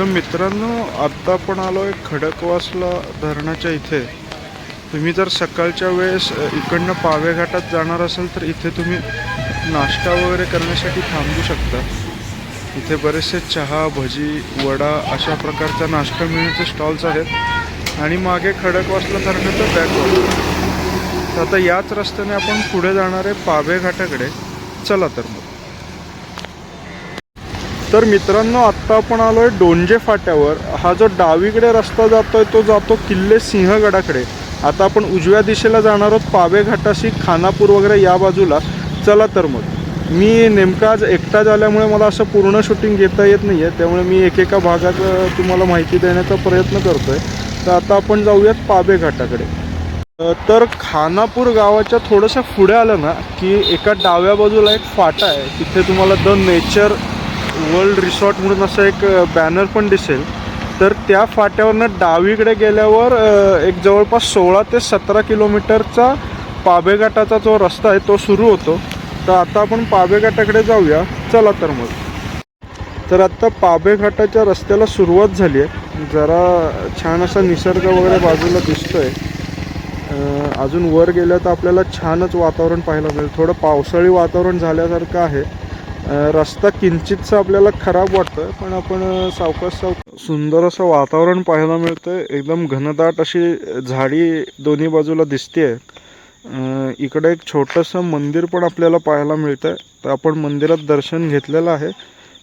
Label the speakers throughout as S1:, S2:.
S1: तर मित्रांनो आत्ता आपण आलो आहे खडकवासला धरणाच्या इथे. तुम्ही जर सकाळच्या वेळेस इकडनं पावे घाटात जाणार असाल तर इथे तुम्ही नाश्ता वगैरे करण्यासाठी थांबू शकता. इथे बरेचसे चहा भजी वडा अशा प्रकारचा नाश्ता मिळण्याचे स्टॉल्स आहेत. आणि मागे खडकवासला धरणाचं बॅकवॉल तर आता याच रस्त्याने आपण पुढे जाणार आहे पावे घाटाकडे. चला तर मग. तर मित्रांनो आत्ता आपण आलो आहे डोंजे फाट्यावर. हा जो डावीकडे रस्ता जातो आहे तो जातो किल्ले सिंहगडाकडे आता आपण उजव्या दिशेला जाणार आहोत पावे घाटाशी खानापूर वगैरे या बाजूला. चला तर मग. मी नेमका आज एकटा झाल्यामुळे मला असं पूर्ण शूटिंग घेता येत नाही आहे त्यामुळे मी एकेका भागात तुम्हाला माहिती देण्याचा प्रयत्न करतो आहे तर आता आपण जाऊयात पावे घाटाकडे. तर खानापूर गावाच्या थोडंसं पुढे आलं ना की एका डाव्या बाजूला एक फाटा आहे. तिथे तुम्हाला द नेचर वर्ल्ड रिसॉर्ट म्हणून असं एक बॅनर पण दिसेल. तर त्या फाट्यावरनं डावीकडे गेल्यावर एक जवळपास सोळा ते सतरा किलोमीटरचा पाबेघाटाचा जो रस्ता आहे तो सुरू होतो. तर आता आपण पाबेघाटाकडे जाऊया. चला तर मग. तर आत्ता पाबेघाटाच्या रस्त्याला सुरुवात झाली आहे. जरा छान असा निसर्ग वगैरे बाजूला दिसतो आहे अजून वर गेलं तर आपल्याला छानच वातावरण पाहायला मिळेल. थोडं पावसाळी वातावरण झाल्यासारखं आहे. रस्ता किंचितसा आपल्याला खराब वाटतोय पण आपण अ, सावकाश सुंदर असं वातावरण पाहायला मिळतंय. एकदम घनदाट अशी झाडी दोन्ही बाजूला दिसते इकडे एक छोटंसं मंदिर पण आपल्याला पाहायला मिळतं आहे तर आपण मंदिरात दर्शन घेतलेलं आहे.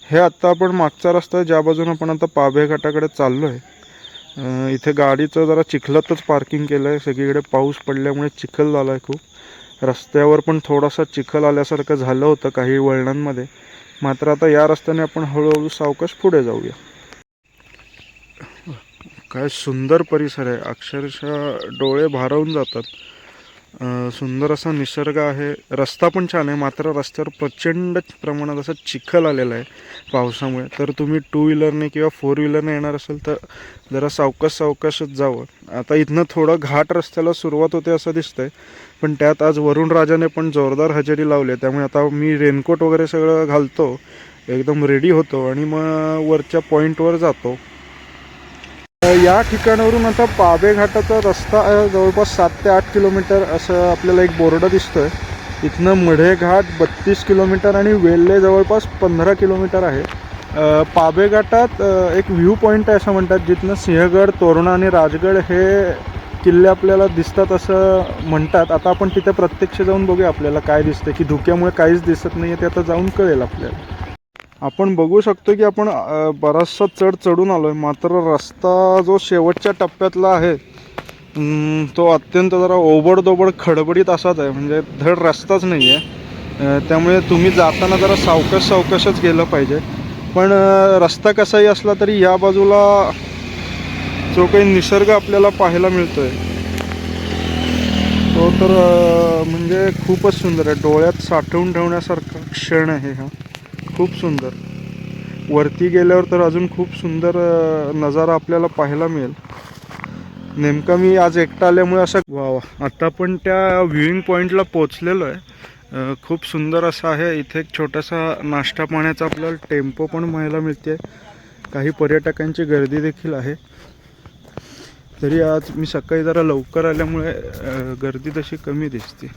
S1: हे आत्ता आपण मागचा रस्ता आहे ज्या बाजून आपण आता पाभे घाटाकडे चाललो आहे इथे गाडीचं जरा चिखलातच पार्किंग केलं आहे सगळीकडे पाऊस पडल्यामुळे चिखल झाला आहे खूप. रस्त्यावर पण थोडासा चिखल आल्यासारखं झालं होतं काही वळणांमध्ये. मात्र आता या रस्त्याने आपण हळूहळू सावकाश पुढे जाऊया. काय सुंदर परिसर आहे. अक्षरशः डोळे भारावून जातात. सुंदर असा निसर्ग आहे. रस्ता पण छान आहे. मात्र रस्त्यावर प्रचंड प्रमाणात असं चिखल आलेलं आहे पावसामुळे. तर तुम्ही टू व्हीलरने किंवा फोर व्हीलरने येणार असेल तर जरा सावकाश सावकाशच जावं. आता इथनं थोडं घाट रस्त्याला सुरुवात होते असं दिसतंय. पण त्यात आज वरुण राजाने पण जोरदार हजेरी लावली आहे. त्यामुळे आता मी रेनकोट वगैरे सगळं घालतो. एकदम रेडी होतो आणि मग वरच्या पॉईंटवर जातो. या ठिकाणावरून आता पाबे घाटाचा रस्ता जवळपास सात ते आठ किलोमीटर असं आपल्याला एक बोर्ड दिसतोय. इथनं मढे घाट बत्तीस किलोमीटर आणि वेल्हे जवळपास पंधरा किलोमीटर आहे. पाबेघाटात पाबे घाटात एक व्ह्यू पॉईंट आहे असं म्हणतात जिथनं सिंहगड तोरणा आणि राजगड हे किल्ले आपल्याला दिसतात असं म्हणतात. आता आपण तिथे प्रत्यक्ष जाऊन बघूया आपल्याला काय दिसतं की धुक्यामुळे काहीच दिसत नाही आहे ते आता जाऊन कळेल आपल्याला. आपण बघू शकतो की आपण बराचसा चढ चढून आलो आहे मात्र रस्ता जो शेवटच्या टप्प्यातला आहे तो अत्यंत जरा ओबडदोबड खडबडीत असाच आहे. म्हणजे धड रस्ताच नाही आहे त्यामुळे तुम्ही जाताना जरा सावकाश सावकाशच गेलं पाहिजे. पण रस्ता कसाही असला तरी या बाजूला जो काही निसर्ग आपल्याला पाहायला मिळतो आहे तो तर म्हणजे खूपच सुंदर आहे. डोळ्यात साठवून ठेवण्यासारखा क्षण आहे हा. खूप सुंदर. वरती गेल्यावर तर अजून खूप सुंदर नजारा आपल्याला पाहायला मिळेल. नेमका मी आज एकटा आल्यामुळे असं वा वा. आत्ता पण त्या व्ह्यूइंग पॉईंटला पोचलेलो आहे. खूप सुंदर असं आहे. इथे एक छोटासा नाश्ता पाण्याचा आपल्याला टेम्पो पण पाहायला मिळते. काही पर्यटकांची गर्दी देखील आहे. तरी आज मी सकाळी जरा लवकर आल्यामुळे गर्दी तशी कमी दिसते.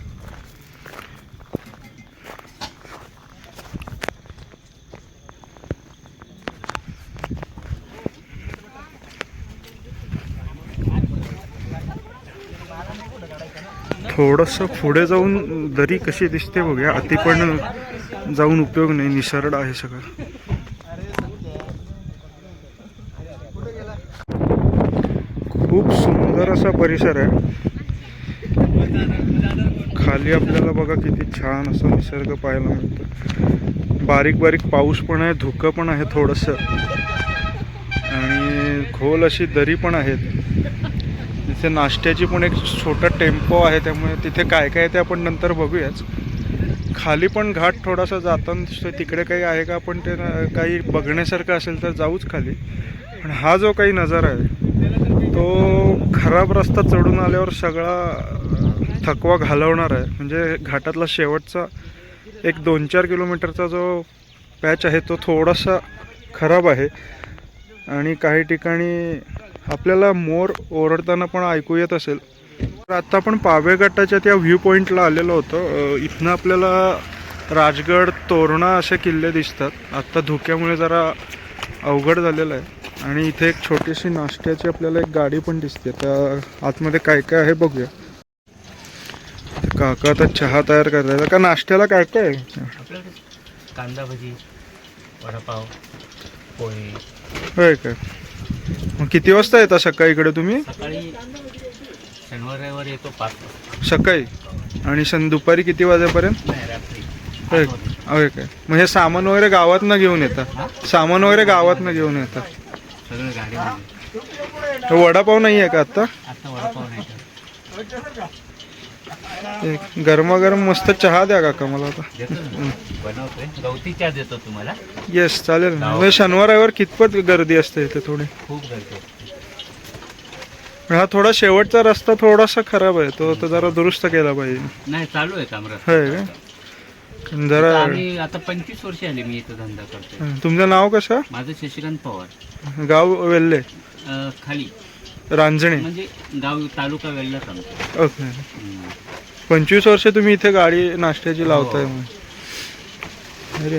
S1: थोडंसं पुढे जाऊन दरी कशी दिसते बघूया. अति पण जाऊन उपयोग नाही निसरड आहे सगळं. खूप सुंदर असा परिसर आहे. खाली आपल्याला बघा किती छान असा निसर्ग पाहायला मिळतो बारीक बारीक पाऊस पण आहे धुकं पण आहे थोडंसं. आणि खोल अशी दरी पण आहेत. तिथे नाश्त्याची पण एक छोटा टेम्पो आहे त्यामुळे तिथे काय काय आहे ते आपण नंतर बघूयाच. खाली पण घाट थोडासा जाताना तिकडे काही आहे का आपण ते न- काही बघण्यासारखं असेल तर जाऊच खाली. पण हा जो काही नजारा आहे तो खराब रस्ता चढून आल्यावर सगळा थकवा घालवणार आहे. म्हणजे घाटातला शेवटचा एक दोन चार किलोमीटरचा जो पॅच आहे तो थोडासा खराब आहे. आणि काही ठिकाणी आपल्याला मोर ओरडताना पण ऐकू येत असेल. तर आता आपण पावे घाटाच्या त्या व्ह्यू पॉईंटला आलेलो होतो. इथनं आपल्याला राजगड तोरणा असे किल्ले दिसतात. आत्ता धुक्यामुळे जरा अवघड झालेलं आहे. आणि इथे एक छोटीशी नाश्त्याची आपल्याला एक गाडी पण दिसते. त्या आतमध्ये काय काय आहे बघूया. काका आता चहा तयार करतायत. का नाश्त्याला काय काय आहे?
S2: कांदा भजी वडापाव पोहे
S1: होय काय मग किती वाजता येता सकाळी इकडे तुम्ही?
S2: सकाळी शनिवार रविवार येतो पाच वाजता.
S1: सकाळी? आणि सन दुपारी किती वाजेपर्यंत?
S2: नाही रात्री.
S1: होय
S2: आठ वाजता.
S1: होय काय. मग हे सामान वगैरे गावातनं घेऊन येतात सामान वगैरे गावातनं घेऊन येतात
S2: सगळं
S1: वडापाव नाही आहे का आता
S2: आता वडापाव नाही का?
S1: गरमागरम मस्त चहा द्या काका मला आता.
S2: गवती चहा देतो तुम्हाला.
S1: येस चालेल ना. म्हणजे शनिवार रविवार कितपत गर्दी असते इथे थोडी?
S2: खूप गर्दी.
S1: हा थोडा शेवटचा रस्ता थोडासा खराब आहे. तो तर जरा दुरुस्त केला पाहिजे.
S2: नाही चालू आहे काम
S1: का? जरा
S2: आता पंचवीस वर्ष आले मी इथं धंदा करतोय.
S1: तुमचं नाव कसं?
S2: माझं शशिकांत पवार.
S1: गाव वेल्ले
S2: खाली.
S1: रांजणे.
S2: म्हणजे गाव तालुका आमचं.
S1: ओके. पंचवीस वर्ष तुम्ही इथे गाडी नाश्त्याची लावताय मग. अरे.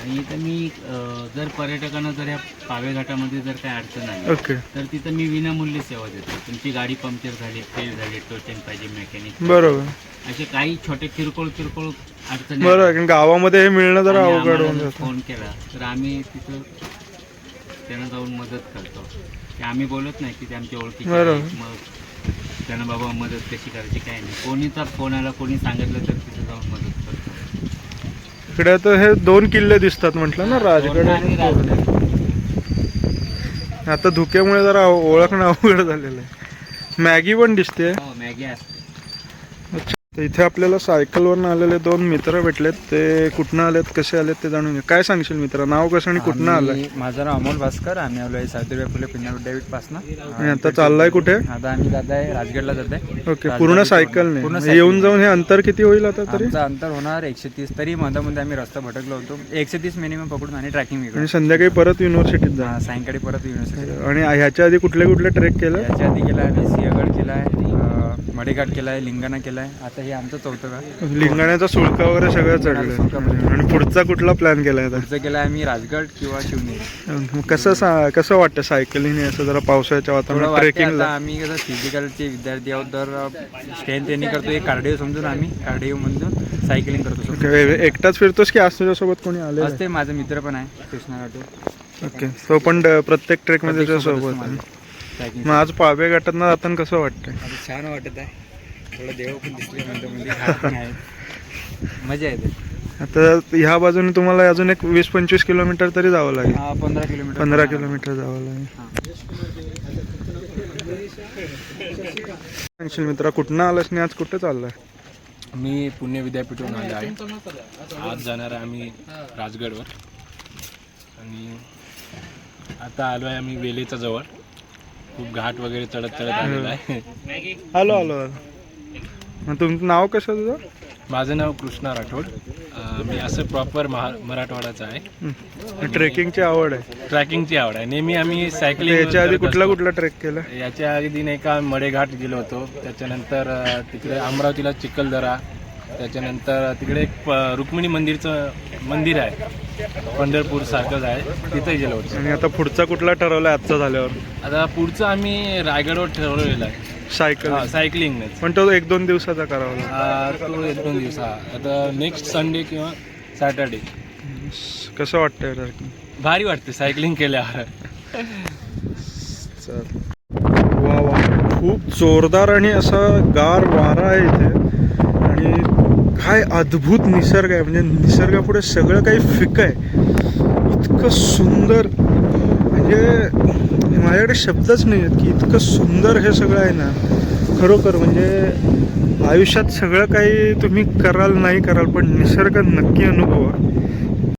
S2: आणि इथं मी अं, जर पर्यटकांना जर ह्या पावे घाटामध्ये जर काही अडचण आली
S1: ओके.
S2: तर तिथं मी विनामूल्य सेवा देतो. तुमची गाडी पंक्चर झाली फेल झाली टोचन पाहिजे मेकॅनिक
S1: बरोबर.
S2: असे काही छोटे किरकोळ किरकोळ अडचणी
S1: बरोबर आहे, कारण गावामध्ये हे मिळणं जरा
S2: आणि
S1: अवघड
S2: आम्हाला
S1: होऊन
S2: जर
S1: जातं.
S2: फोन केला तर आम्ही तिथं त्यांना जाऊन मदत करतो. की आम्ही बोलत नाही की ते आमच्या ओळखीचे
S1: बरोबर.
S2: मग त्यांना बाबा मदत कशी करायची काय नाही. कोणीचा फोन आला कोणी सांगितलं तर तिथं जाऊन मदत करतो.
S1: इकडे तर हे दोन किल्ले दिसतात म्हटलं ना राजगड आणि.
S2: राजगड.
S1: आता धुक्यामुळे जरा ओळखणं अवघड झालेलं आहे. मॅगी पण दिसते.
S2: हो मॅगी असते.
S1: तर इथे आपल्याला सायकलवरून आलेले दोन मित्र भेटलेत. ते कुठनं आलेत कसे आलेत ते जाणून घ्या. काय सांगशील मित्र? नाव कसं आणि कुठनं
S3: आम्ही- माझं नाव अमोल भास्कर आम्ही आलो आहे सावित्रीबाई फुले पुण्या विद्यापीठ पासनं.
S1: आणि आता चाललाय कुठे?
S3: आता आम्ही जात आहे राजगडला जात आहे.
S1: ओके पूर्ण सायकलने म्हणजे येऊन जाऊन हे अंतर किती होईल आता तरी?
S3: अंतर होणार एकशे तीस तरी मधामध्ये आम्ही रस्ता भटकलो होतो. एकशे तीस मिनिमम पकडून आणि ट्रॅकिंग
S1: आणि संध्याकाळी परत युनिव्हर्सिटीत जा.
S3: सायंकाळी परत युनिव्हर्सिटी
S1: आणि ह्याच्या आधी कुठले कुठले ट्रेक केलं?
S3: याच्या आधी केला आम्ही सिंहगड मडेघाट केला आहे लिंगाणा केला आहे आता हे आमचं चौथं गाव
S1: लिंगाण्याचा सुळका वगैरे सगळं चढलं आणि पुढचा कुठला प्लॅन केलाय आता?
S3: पुढचं केलं आहे आम्ही राजगड किंवा शिवनेरी.
S1: मग कसं सा कसं वाटतं सायकलिंग असं जरा पावसाळ्याच्या
S3: थोडं
S1: वातावरणात
S3: वाटते
S1: ट्रेकिंगला
S3: आता आम्ही कसं फिजिकलचे विद्यार्थी आहोत तर स्ट्रेंथ ट्रेनिंग करतो. एक कार्डिओ समजून आम्ही कार्डिओ म्हणून सायकलिंग करतो
S1: एकटाच फिरतोस की आज तुझ्यासोबत कोणी आले
S3: असते माझा मित्र पण आहे कृष्णा राठोड.
S1: ओके तो पण ड- प्रत्येक ट्रेकमध्ये
S3: प्रत्येक सोबत
S1: सोबत
S3: असतो
S1: आहे.
S3: माझा.
S1: मग आज पाळवे घाटात जाताना कसं वाटतंय?
S3: आता छान वाटत आहे. थोडं देव पण दिसले नंतर म्हणजे घाट पण आहे मजा येते.
S1: आता ह्या बाजूने तुम्हाला अजून एक वीस पंचवीस किलोमीटर तरी जावं लागेल.
S3: हा, पंधरा किलोमीटर.
S1: पंधरा किलोमीटर जावं लागेल.
S3: हा.
S1: सांगशील मित्रा कुठनं आलास आणि आज कुठं चाललाय?
S4: मी पुणे विद्यापीठातून आलो आहे. आज जाणार आहे आम्ही राजगडवर. आणि आता आलो आहे आम्ही वेलेच्या जवळ. खूप घाट वगैरे चढत चढत आलेलो आहे.
S1: आलो मग तुमचं नाव कसं तुझं?
S4: माझं नाव कृष्णा राठोड. मी असं प्रॉपर महा मराठवाडाचं आहे.
S1: ट्रेकिंगची आवड आहे.
S4: ट्रॅकिंगची आवड आहे. नेहमी आम्ही सायकलिंग
S1: याच्या आधी कुठला कुठला ट्रेक केला?
S4: याच्या आधी नाही का मडेघाट गेलो होतो. त्याच्यानंतर तिकडे अमरावतीला चिखलदरा त्याच्यानंतर तिकडे एक प- रुक्मिणी मंदिरचं मंदिर आहे. पंढरपूर सारखंच आहे. तिथे गेलो होतो.
S1: आणि आता पुढचा कुठला ठरवलाय आजचा झाल्यावर?
S4: आता पुढचं आम्ही रायगडवर ठरवलेलं आहे.
S1: सायकल
S4: सायकलिंगनेच
S1: पण तो एक दोन दिवसाचा करावा
S4: तो एक दोन दिवस हा. आता नेक्स्ट संडे किंवा सॅटर्डे
S1: कसं वाटतंय
S4: भारी वाटते सायकलिंग केल्यावर.
S1: चल. वा वा. खूप जोरदार आणि असा गार वारा आहे इथे. आणि काय अद्भुत निसर्ग आहे. म्हणजे निसर्गापुढे सगळं काही फिकं आहे. इतकं सुंदर. म्हणजे माझ्याकडे शब्दच नाही आहेत की इतकं सुंदर हे सगळं आहे ना. खरोखर म्हणजे आयुष्यात सगळं काही तुम्ही कराल नाही कराल पण निसर्ग नक्की अनुभवा.